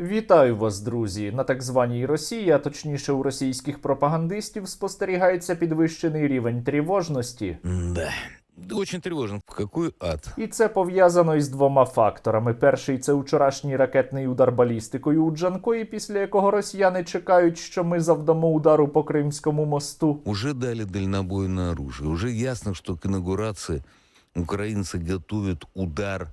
Вітаю вас, друзі! На так званій Росії, а точніше у російських пропагандистів, спостерігається підвищений рівень тривожності. Да. Очень тревожен. Какой ад. І це пов'язано із двома факторами. Перший це вчорашній ракетний удар балістикою у Джанкої, після якого росіяни чекають, що ми завдамо удару по Кримському мосту. Уже дали дальнобойное оружие. Уже ясно, что к инаугурации украинцы готовят удар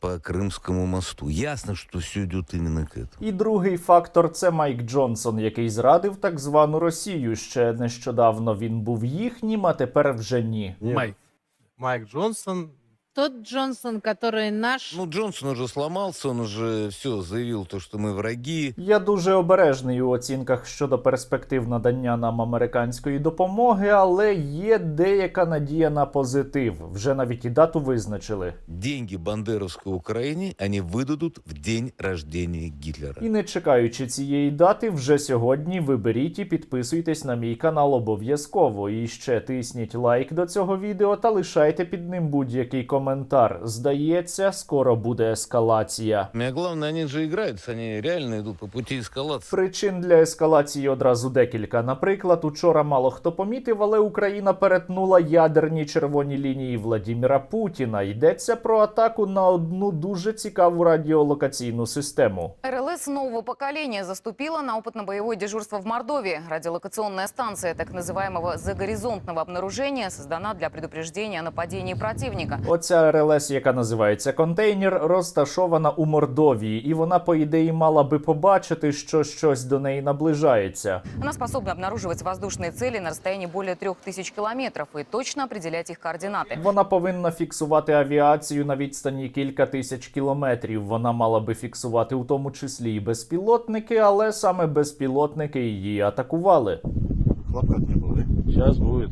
по Кримському мосту. Ясно, що все йде іменно к этому. І другий фактор це Майк Джонсон, який зрадив так звану Росію. Ще нещодавно він був їхнім, а тепер вже ні. Майк. Майк Джонсон Тот Джонсон, который наш, Ну, Джонсон уже сломался, он уже все заявил, то, что мы враги. Я дуже обережний у оцінках щодо перспектив надання нам американської допомоги, але є деяка надія на позитив. Вже навіть і дату визначили. Деньги бандеровской Украине они выдадут в день рождения Гитлера. І не чекаючи цієї дати, вже сьогодні виберіть і підписуйтесь на мій канал обов'язково. І ще тисніть лайк до цього відео та лишайте під ним будь-який коментар. Здається, скоро буде ескалація. А главное, они же играются, они реально идут по пути эскалации. Причин для ескалації одразу декілька. Наприклад, учора мало хто помітив, але Україна перетнула ядерні червоні лінії Владіміра Путіна. Йдеться про атаку на одну дуже цікаву радіолокаційну систему. РЛС нового поколения заступила на опытно-боевое дежурство в Мордовии. Радиолокационная станция так называемого загоризонтного обнаружения создана для предупреждения о нападении противника. Оця РЛС, яка називається контейнер, розташована у Мордовії, і вона, по ідеї, мала би побачити, що щось до неї наближається. Она способна обнаруживать воздушные цели на расстоянии более 3000 километров и точно определять их координаты. Вона повинна фіксувати авіацію на відстані кілька тисяч кілометрів. Вона мала би фіксувати у тому числі і безпілотники, але саме безпілотники її атакували. Хлопка не было, да? Сейчас будет.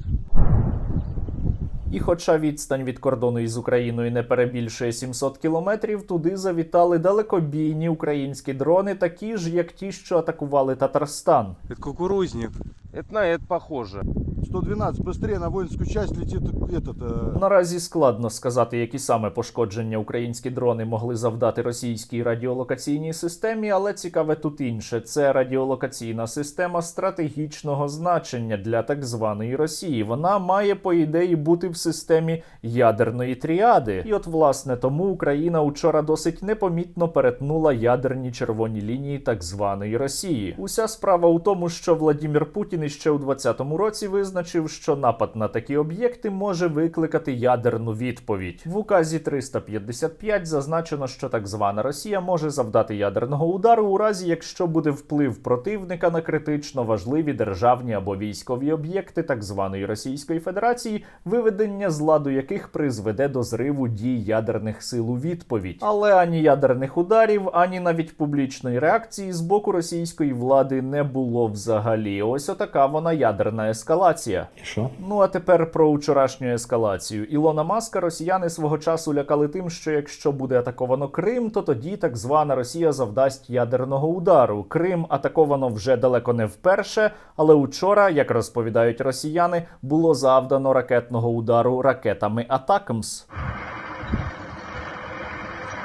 І хоча відстань від кордону із Україною не перебільшує 700 кілометрів, туди завітали далекобійні українські дрони, такі ж, як ті, що атакували Татарстан. Від кукурузник. Это на это похоже. 112, быстрее на воинскую часть летит этот... э, Наразі складно сказати, які саме пошкодження українські дрони могли завдати російській радіолокаційній системі, але цікаве тут інше: це радіолокаційна система стратегічного значення для так званої Росії. Вона має по ідеї бути в системі ядерної тріади. І от власне тому Україна учора досить непомітно перетнула ядерні червоні лінії так званої Росії. Уся справа у тому, що Владімір Путін іще у 2020 році визначив, що напад на такі об'єкти може викликати ядерну відповідь. В указі 355 зазначено, що так звана Росія може завдати ядерного удару у разі, якщо буде вплив противника на критично важливі державні або військові об'єкти так званої Російської Федерації, виведення з ладу яких призведе до зриву дій ядерних сил у відповідь. Але ані ядерних ударів, ані навіть публічної реакції з боку російської влади не було взагалі. Ось отака вона ядерна ескалація. Що? Ну а тепер про вчорашню ескалацію. Ілона Маска росіяни свого часу лякали тим, що якщо буде атаковано Крим, то тоді так звана Росія завдасть ядерного удару. Крим атаковано вже далеко не вперше, але учора, як розповідають росіяни, було завдано ракетного удару ракетами Атакмс.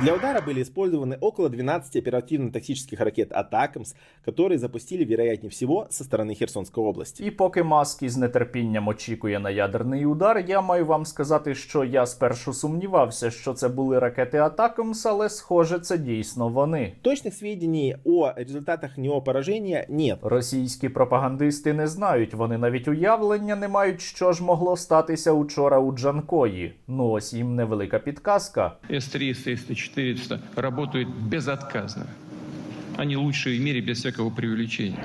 Для удара были использованы около 12 оперативно-тактических ракет «Атакамс», которые запустили, вероятнее всего, со стороны Херсонської області. І поки маски з нетерпінням очікує на ядерний удар, я маю вам сказати, що я спершу сумнівався, що це були ракети «Атакамс», але схоже, це дійсно вони. Точних свідчень о результатах його пораження нет. Російські пропагандисти не знають, вони навіть уявлення не мають, що ж могло статися учора у Джанкої. Ну ось їм невелика підказка. С-3, С-4. 400 работают безотказно. Они лучшие в мире без всякого преувеличения.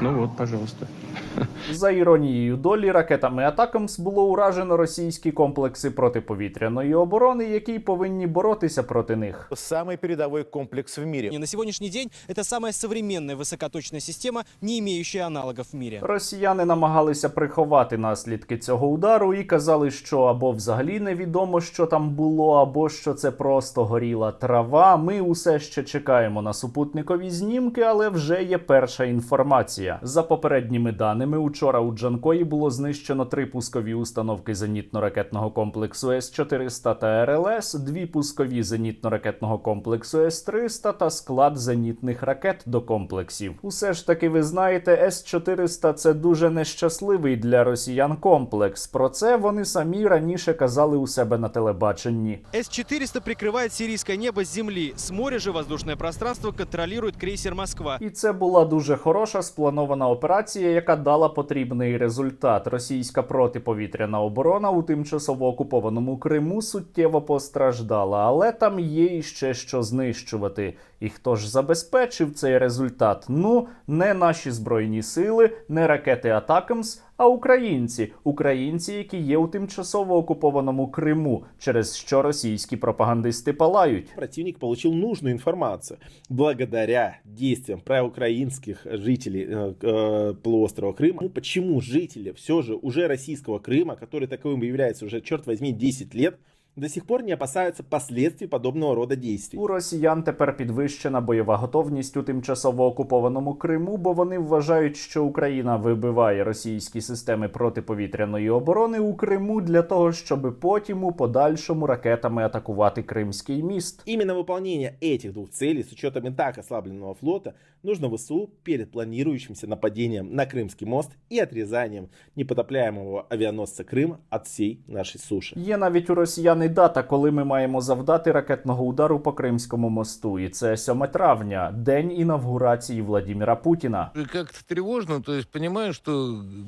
Ну вот, пожалуйста. За іронією долі, ракетами Атакамс було уражено російські комплекси протиповітряної оборони, які повинні боротися проти них. Самый передовой комплекс в мире. И на сегодняшний день это самая современная высокоточная система, не имеющая аналогов в мире. Росіяни намагалися приховати наслідки цього удару і казали, що або взагалі невідомо, що там було, або що це просто горіла трава. Ми усе ще чекаємо на супутникові знімки, але вже є перша інформація. За попередніми даними, учора у Джанкої було знищено три пускові установки зенітно-ракетного комплексу С-400 та РЛС, дві пускові зенітно-ракетного комплексу С-300 та склад зенітних ракет до комплексів. Усе ж таки, ви знаєте, С-400 – це дуже нещасливий для росіян комплекс. Про це вони самі раніше казали у себе на телебаченні. С-400 прикрывает сирийское небо с земли. С моря же воздушное пространство контролирует крейсер «Москва». І це була дуже хороша спланована операція, яка дала потрібний результат. Російська протиповітряна оборона у тимчасово окупованому Криму суттєво постраждала, але там є іще що знищувати. І хто ж забезпечив цей результат? Ну, не наші збройні сили, не ракети Атакамс, а українці, українці, які є у тимчасово окупованому Криму, через що російські пропагандисти палають. Противник получил нужную информацию благодаря действиям проукраинских жителей э, э, полуострова Крыма. Ну, почему жители все же уже российского Крыма, который таковым является уже, черт возьми, 10 лет, до сих пор не опасаются последствий подобного рода действий? У росіян тепер підвищена бойова готовність у тимчасово окупованому Криму, бо вони вважають, що Україна вибиває російські системи протиповітряної оборони у Криму для того, щоб потім у подальшому ракетами атакувати Кримський міст. Именно выполнение этих двух целей с учетом и так ослабленного флота нужно ВСУ перед планирующимся нападением на Крымский мост и отрезанием непотопляемого авианосца Крым от всей нашей суши. Є навіть у росіян і дата, коли ми маємо завдати ракетного удару по Кримському мосту, і це 7 травня, день інавгурації Владимира Путіна. Як тривожно, то тревожно, то есть понимаю, что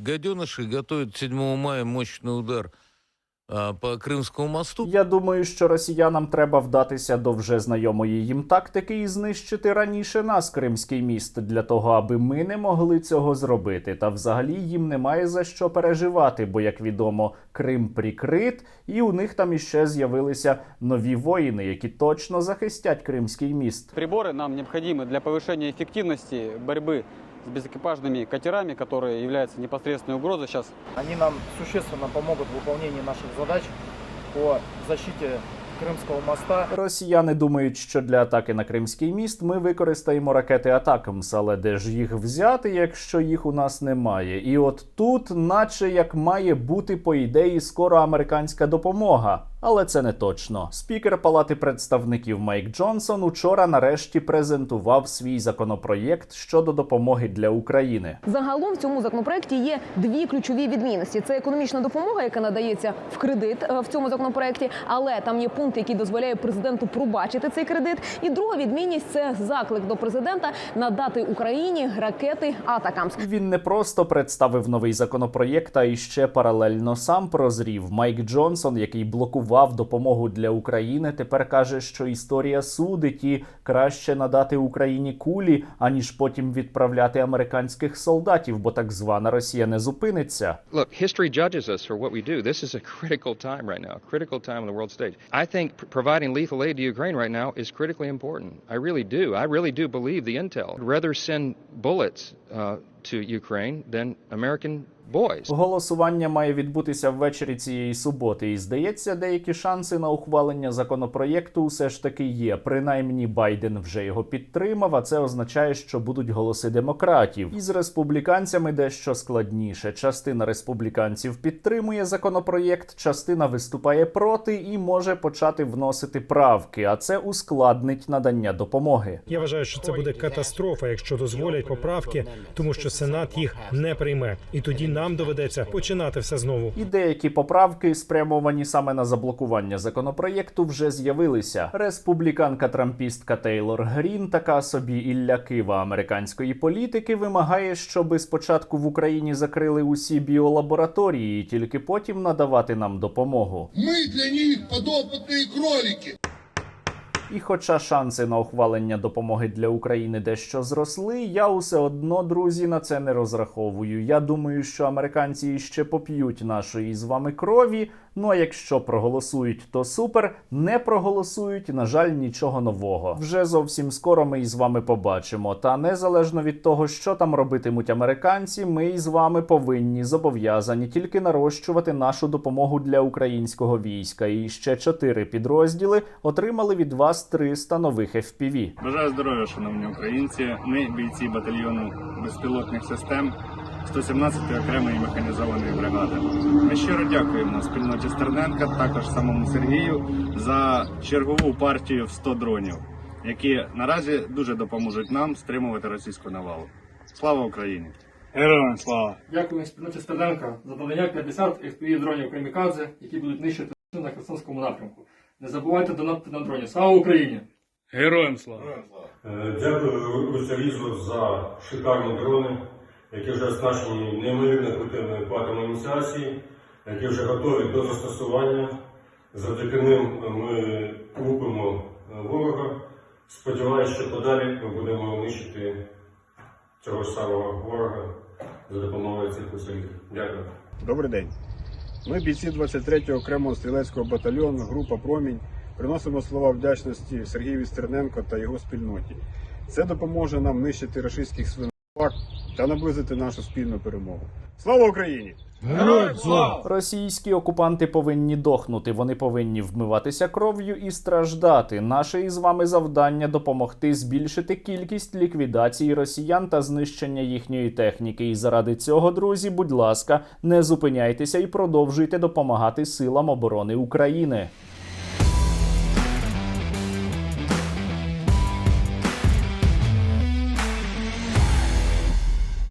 гаденыши готовят 7 мая мощний удар по Крымскому мосту. Я думаю, що росіянам треба вдатися до вже знайомої їм тактики і знищити раніше нас Кримський міст для того, аби ми не могли цього зробити. Та взагалі їм немає за що переживати, бо як відомо, Крим прикрит, і у них там іще з'явилися нові воїни, які точно захистять Кримський міст. Приборы нам необходимы для повышения эффективности борьбы с безэкипажными катерами, которые являются непосредственной угрозой сейчас. Они нам существенно помогут в выполнении наших задач по защите Крымского моста. Росіяни думають, що для атаки на Кримський міст ми використаємо ракети Атакамс, але де ж їх взяти, якщо їх у нас немає? І от тут, наче як має бути по ідеї, скоро американська допомога. Але це не точно. Спікер Палати представників Майк Джонсон учора нарешті презентував свій законопроєкт щодо допомоги для України. Загалом в цьому законопроекті є дві ключові відмінності: це економічна допомога, яка надається в кредит е, в цьому законопроекті, але там є пункт, який дозволяє президенту пробачити цей кредит. І друга відмінність це заклик до президента надати Україні ракети Атакамс. Він не просто представив новий законопроєкт, а іще паралельно сам прозрів. Майк Джонсон, який блокував допомогу для України, тепер каже, що історія судить і краще надати Україні кулі, аніж потім відправляти американських солдатів, бо так звана Росія не зупиниться. Look, history judges us for what we do. This is a critical time right now, critical time on the world stage. I think p- providing lethal aid to Ukraine right now is critically important. I really do. I really do believe the intel. I'd rather send bullets uh, to Ukraine than American boys. Голосування має відбутися ввечері цієї суботи, і здається, деякі шанси на ухвалення законопроєкту все ж таки є. Принаймні Байден вже його підтримав. А це означає, що будуть голоси демократів. І з республіканцями дещо складніше. Частина республіканців підтримує законопроєкт, частина виступає проти і може почати вносити правки. А це ускладнить надання допомоги. Я вважаю, що це буде катастрофа, якщо дозволять поправки, тому що Сенат їх не прийме, і тоді нам доведеться починати все знову. І деякі поправки, спрямовані саме на заблокування законопроєкту, вже з'явилися. Республіканка трампістка Тейлор Грін, така собі Ілля Кива американської політики, вимагає, щоби спочатку в Україні закрили усі біолабораторії, і тільки потім надавати нам допомогу. Мы для них подопытные кролики. І хоча шанси на ухвалення допомоги для України дещо зросли, я усе одно, друзі, на це не розраховую. Я думаю, що американці ще поп'ють нашої з вами крові. Ну а якщо проголосують, то супер. Не проголосують, на жаль, нічого нового. Вже зовсім скоро ми із вами побачимо. Та незалежно від того, що там робитимуть американці, ми із вами повинні зобов'язані тільки нарощувати нашу допомогу для українського війська. І ще чотири підрозділи отримали від вас 300 нових FPV. Бажаю здоров'я, шановні українці. Ми бійці батальйону безпілотних систем 117-ї окремої механізованої бригади. Ми щиро дякуємо спільноті Стерненка, також самому Сергію за чергову партію в 100 дронів, які наразі дуже допоможуть нам стримувати російську навалу. Слава Україні! Героям слава! Дякую спільноті Стерненка за надання 50 FPV дронів Камікадзе, які будуть нищити на Херсонському напрямку. Не забувайте донатити на дроні. Слава Україні! Героям слава! Е, Дякую Русалізу за шикарні дрони, які вже оснащені неймовірно крутими платами ініціації, які вже готові до застосування. Завдяки ним ми крупимо ворога. Сподіваюся, що подалі ми будемо нищити цього ж самого ворога за допомогою цих усиль. Дякую. Добрий день. Ми, бійці 23-го окремого стрілецького батальйону, група Промінь, приносимо слова вдячності Сергію Стерненко та його спільноті. Це допоможе нам нищити рашистських свинопак та наблизити нашу спільну перемогу. Слава Україні! Російські окупанти повинні дохнути. Вони повинні вмиватися кров'ю і страждати. Наше із вами завдання допомогти збільшити кількість ліквідації росіян та знищення їхньої техніки. І заради цього, друзі, будь ласка, не зупиняйтеся і продовжуйте допомагати силам оборони України.